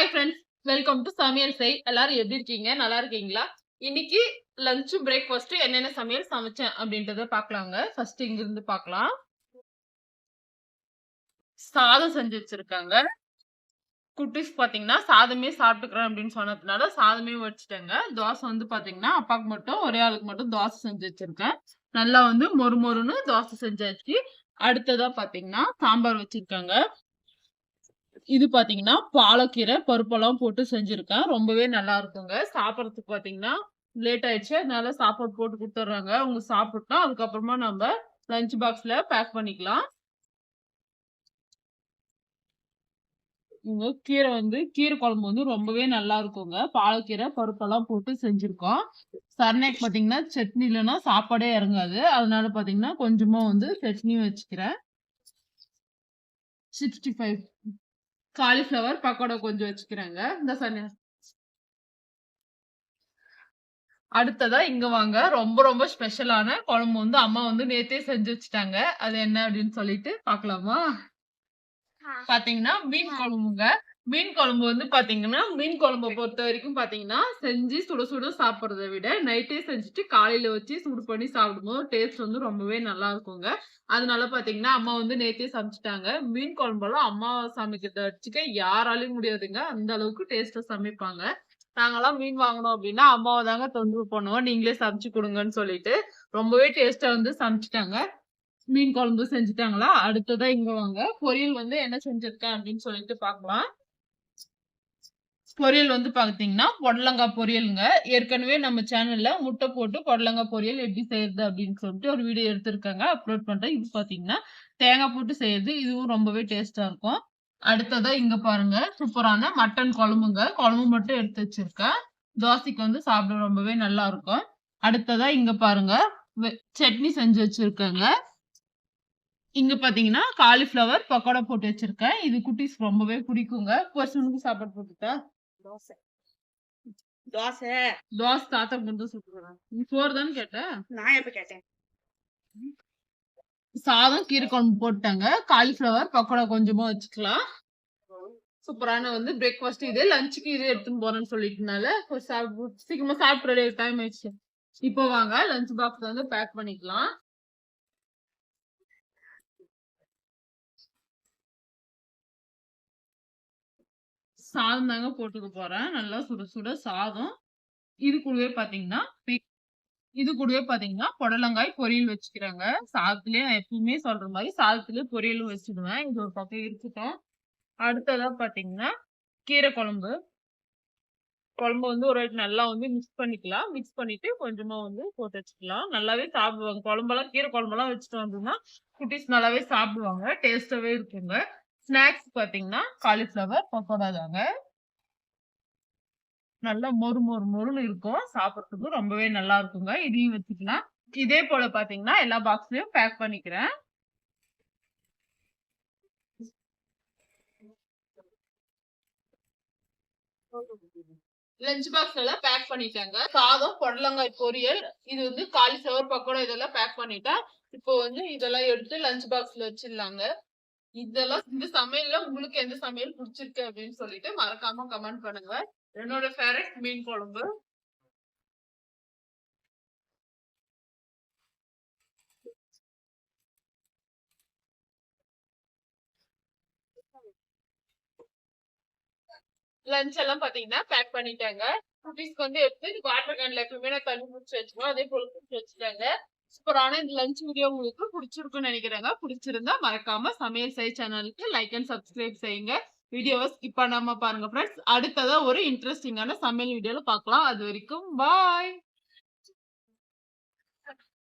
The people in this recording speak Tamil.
ஹாய் ஃப்ரெண்ட்ஸ் வெல்கம் டு சமையல் செய் எல்லாரும் எப்படி இருக்கீங்க? நல்லா இருக்கீங்களா? இன்னைக்கு லஞ்சு பிரேக்ஃபாஸ்ட் என்னென்ன சமையல் சமைச்சேன் அப்படின்றத பார்க்கலாங்க. ஃபர்ஸ்ட் இங்க இருந்து பார்க்கலாம். சாதம் செஞ்சு வச்சிருக்காங்க. குட்டீஸ் பாத்தீங்கன்னா சாதமே சாப்பிட்டுக்கிறேன் அப்படின்னு சொன்னதுனால சாதமே வச்சுட்டேங்க. தோசை வந்து பாத்தீங்கன்னா அப்பாவுக்கு மட்டும் ஒரே ஆளுக்கு மட்டும் தோசை செஞ்சு வச்சிருக்கேன். நல்லா வந்து மொறு மொறுன்னு தோசை செஞ்சாச்சு. அடுத்ததா பாத்தீங்கன்னா சாம்பார் வச்சிருக்காங்க. இது பாத்தீங்கன்னா பாலக்கீரை பருப்பெல்லாம் போட்டு செஞ்சிருக்கேன். ரொம்பவே நல்லா இருக்குங்க. சாப்பிட்றதுக்கு பாத்தீங்கன்னா லேட் ஆயிடுச்சு. அதனால சாப்பாடு போட்டு கொடுத்துட்றாங்க. அவங்க சாப்பிட்டோம் அதுக்கப்புறமா நம்ம லஞ்ச் பாக்ஸ்ல பேக் பண்ணிக்கலாம். இவங்க கீரை வந்து கீரை குழம்பு வந்து ரொம்பவே நல்லா இருக்குங்க. பாலக்கீரை பருப்பெல்லாம் போட்டு செஞ்சுருக்கோம். சர்னேக் பார்த்தீங்கன்னா சட்னி இல்லைன்னா சாப்பாடே இறங்காது. அதனால பார்த்தீங்கன்னா கொஞ்சமாக வந்து சட்னி வச்சுக்கிறேன். சிக்ஸ்டி ஃபைவ் காலிஃப்ளவர் பக்கோடா கொஞ்சம் வச்சுக்கிறேங்க. இந்த சனி அடுத்ததா இங்க வாங்க. ரொம்ப ரொம்ப ஸ்பெஷலான குழம்பு வந்து அம்மா வந்து நேத்தே செஞ்சு வச்சுட்டாங்க. அது என்ன அப்படின்னு சொல்லிட்டு பார்க்கலாமா பாத்தீங்கன்னா மீன் குழம்புங்க. மீன் குழம்பு வந்து பாத்தீங்கன்னா மீன் குழம்பு பொறுத்த வரைக்கும் பாத்தீங்கன்னா செஞ்சு சுட சுட சாப்பிடுறத விட நைட்டே செஞ்சுட்டு காலையில வச்சு சூடு பண்ணி சாப்பிடும்போது டேஸ்ட் வந்து ரொம்பவே நல்லா இருக்குங்க. அதனால பாத்தீங்கன்னா அம்மா வந்து நேத்தே சமைச்சிட்டாங்க. மீன் குழம்பெல்லாம் அம்மா சமைக்கிறத வச்சுக்க யாராலையும் முடியாதுங்க. அந்த அளவுக்கு டேஸ்டா சமைப்பாங்க. நாங்கெல்லாம் மீன் வாங்கணும் அப்படின்னா அம்மாவை தாங்க தொந்தரவு பண்ணுவோம். நீங்களே சமைச்சு கொடுங்கன்னு சொல்லிட்டு ரொம்பவே டேஸ்டா வந்து சமைச்சிட்டாங்க. மீன் குழம்பு செஞ்சுட்டாங்களா? அடுத்ததா இங்க வாங்க. பொரியல் வந்து என்ன செஞ்சிருக்கேன் அப்படின்னு சொல்லிட்டு பார்க்கலாம் பொரியல் வந்து பார்த்தீங்கன்னா பொடலங்காய் பொரியலுங்க. ஏற்கனவே நம்ம சேனல்ல முட்டை போட்டு பொடலங்காய் பொரியல் எப்படி செய்யறது அப்படின்னு சொல்லிட்டு ஒரு வீடியோ எடுத்திருக்காங்க. அப்லோட் பண்றேன். இது பார்த்தீங்கன்னா தேங்காய் போட்டு செய்யறது. இதுவும் ரொம்பவே டேஸ்டா இருக்கும். அடுத்ததா இங்க பாருங்க சூப்பரான மட்டன் குழம்புங்க. குழம்பு மட்டும் எடுத்து வச்சிருக்கேன். தோசைக்கு வந்து சாப்பிட ரொம்பவே நல்லா இருக்கும். அடுத்ததா இங்க பாருங்க சட்னி செஞ்சு வச்சிருக்கேங்க. இங்க பாத்தீங்கன்னா காலிஃபிளவர் பக்கோடா போட்டு வச்சிருக்கேன். இது குட்டீஸ் ரொம்பவே பிடிக்குங்க. பர்சனுக்கு சாப்பாடு போட்டுட்டா தோசை. தோசை? தோசை தாத்தா மட்டும் சுட்டுறேன் நீ சோறு தானே கேட்ட? நான் எப்ப கேட்டேன்? சாதம் கீரை குழம்பு போட்டாங்க காலிஃபிளவர் பக்கோடா கொஞ்சமா வச்சுக்கலாம். சூப்பரான வந்து பிரேக்ஃபாஸ்ட் இது. லஞ்சுக்கு இது எடுத்துன்னு போறேன்னு சொல்லிட்டனால சீக்கிரமா சாப்பிட்ற டைம் ஆயிடுச்சு. இப்போ வாங்க லஞ்ச் பாக்ஸ் வந்து பேக் பண்ணிக்கலாம். சாதம் தாங்க போட்டுக்க போறேன். நல்லா சுட சுட சாதம். இது கூடவே பாத்தீங்கன்னா இது கூடவே பாத்தீங்கன்னா புடலங்காய் பொரியல் வச்சுக்கிறாங்க. சாதத்திலே நான் எப்பவுமே சொல்ற மாதிரி சாதத்திலே பொரியலும் வச்சிடுவேன். இது ஒரு பக்கம் இருக்கட்டும். அடுத்ததா பாத்தீங்கன்னா கீரை குழம்பு. குழம்பு வந்து ஒரு வாட்டி நல்லா வந்து மிக்ஸ் பண்ணிக்கலாம். மிக்ஸ் பண்ணிட்டு கொஞ்சமா வந்து போட்டு வச்சுக்கலாம். நல்லாவே சாப்பிடுவாங்க. குழம்பெல்லாம் கீரை குழம்பெல்லாம் வச்சுட்டு வந்தோம்னா குட்டீஸ் நல்லாவே சாப்பிடுவாங்க. டேஸ்டாவே இருக்குங்க. ஸ்நாக்ஸ் பார்த்தீங்கன்னா காலிஃப்ளவர் பக்கோடா தாங்க. நல்லா மொறு மொறு மொறுன்னு இருக்கும். சாப்பிட்றதுக்கு ரொம்பவே நல்லா இருக்குங்க. இதையும் வச்சுக்கலாம். இதே போல பார்த்தீங்கன்னா எல்லா பாக்ஸ்லையும் பேக் பண்ணிக்கிறேன். லஞ்ச் பாக்ஸ் எல்லாம் பேக் பண்ணிட்டாங்க. சாதம் புடலங்காய் பொரியல் இது வந்து காலிஃபிளவர் பக்கோடா இதெல்லாம் பேக் பண்ணிட்டா இப்போ வந்து இதெல்லாம் எடுத்து லஞ்ச் பாக்ஸ்ல வச்சிடலாங்க. இதெல்லாம் இந்த சமையல்ல உங்களுக்கு எந்த சமையல் பிடிச்சிருக்கு அப்படின்னு சொல்லிட்டு மறக்காம கமெண்ட் பண்ணுங்க. என்னோட ஃபேவரட் மீன் குழம்பு. லஞ்ச் எல்லாம் பாத்தீங்கன்னா பேக் பண்ணிட்டாங்க. குட்டீஸ்க்கு வந்து எடுத்து வாட்டர் கேன்ல எப்பவுமே நான் தண்ணி முடிச்சு வச்சுக்கோம் அதே போல பிடிச்சி வச்சுட்டாங்க. சூப்பரான இந்த லஞ்ச் வீடியோ உங்களுக்கு பிடிச்சிருக்குன்னு நினைக்கிறேங்க. பிடிச்சிருந்தா மறக்காம சமையல் செய் சேனலுக்கு லைக் அண்ட் சப்ஸ்கிரைப் செய்யுங்க. வீடியோவை ஸ்கிப் பண்ணாம பாருங்க ஃப்ரெண்ட்ஸ் அடுத்ததா ஒரு இன்ட்ரெஸ்டிங்கான சமையல் வீடியோல பார்க்கலாம். அது வரைக்கும் பாய்